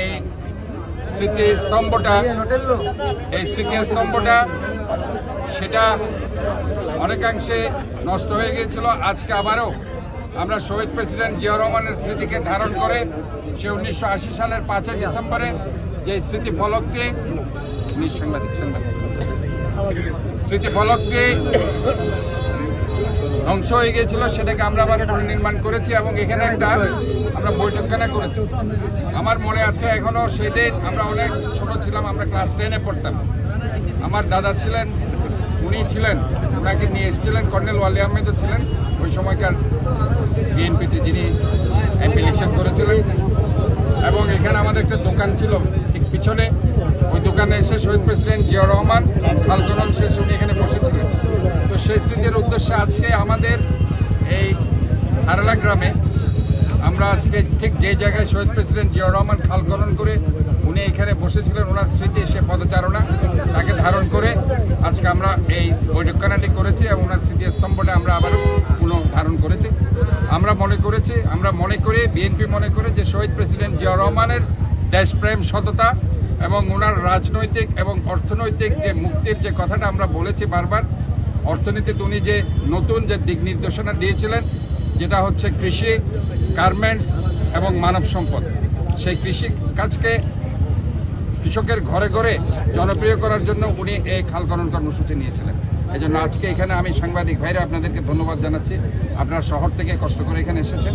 এই স্মৃতি স্তম্ভটা, এই স্মৃতি স্তম্ভটা, সেটা অনেকাংশে নষ্ট হয়ে গিয়েছিল, আজকে আবারও আমরা শহীদ প্রেসিডেন্ট জিয়া রহমানের স্মৃতিকে ধারণ করে সে উনিশশো আশি সালের পাঁচই ডিসেম্বরে যে স্মৃতি ফলকটি সাংবাদিক। স্মৃতি ফলকটি ধ্বংস হয়ে গিয়েছিল, সেটাকে আমরা আবার পুনর্নির্মাণ করেছি এবং এখানে একটা আমরা বৈঠকখানা করেছি। আমার মনে আছে এখনও সেদিন আমরা অনেক ছোট ছিলাম, আমরা ক্লাস টেনে পড়তাম। আমার দাদা ছিলেন, উনি ছিলেন ওনাকে নিয়ে এসেছিলেন, কর্নেল ওয়ালি আহমেদও ছিলেন। ওই সময়কার বিএনপিতে যিনি এমপি ইলেকশন করেছিলেন। এবং এখানে আমাদের একটা দোকান ছিল, ঠিক পিছনে। ওই দোকানে এসে শহীদ প্রেসিডেন্ট জিয়া রহমান, খালজনন শেষে, উনি এখানে সেই স্মৃতির উদ্দেশ্যে আজকে আমাদের এই হারলা গ্রামে আমরা আজকে ঠিক যে জায়গায় শহীদ প্রেসিডেন্ট জিয়া রহমান খাল করে উনি এখানে বসেছিলেন, ওনার স্মৃতি সে পদচারণা তাকে ধারণ করে আজকে আমরা এই বৈঠকখানাটি করেছি এবং ওনার স্মৃতি স্তম্ভটা আমরা আবারও পুনঃ ধারণ করেছি। আমরা মনে করেছি, আমরা মনে করি, বিএনপি মনে করে যে শহীদ প্রেসিডেন্ট জিয়া রহমানের দেশপ্রেম সততা এবং ওনার রাজনৈতিক এবং অর্থনৈতিক যে মুক্তির যে কথাটা আমরা বলেছি বারবার অর্থনীতিতে উনি যে নতুন যে দিক নির্দেশনা দিয়েছিলেন, যেটা হচ্ছে কৃষি, গার্মেন্টস এবং মানব সম্পদ। সেই কৃষি কাজকে কৃষকের ঘরে ঘরে জনপ্রিয় করার জন্য উনি এই খাল খনন কর্মসূচি নিয়েছিলেন। এই জন্য আজকে এখানে আমি সাংবাদিক ভাইরা আপনাদেরকে ধন্যবাদ জানাচ্ছি। আপনারা শহর থেকে কষ্ট করে এখানে এসেছেন।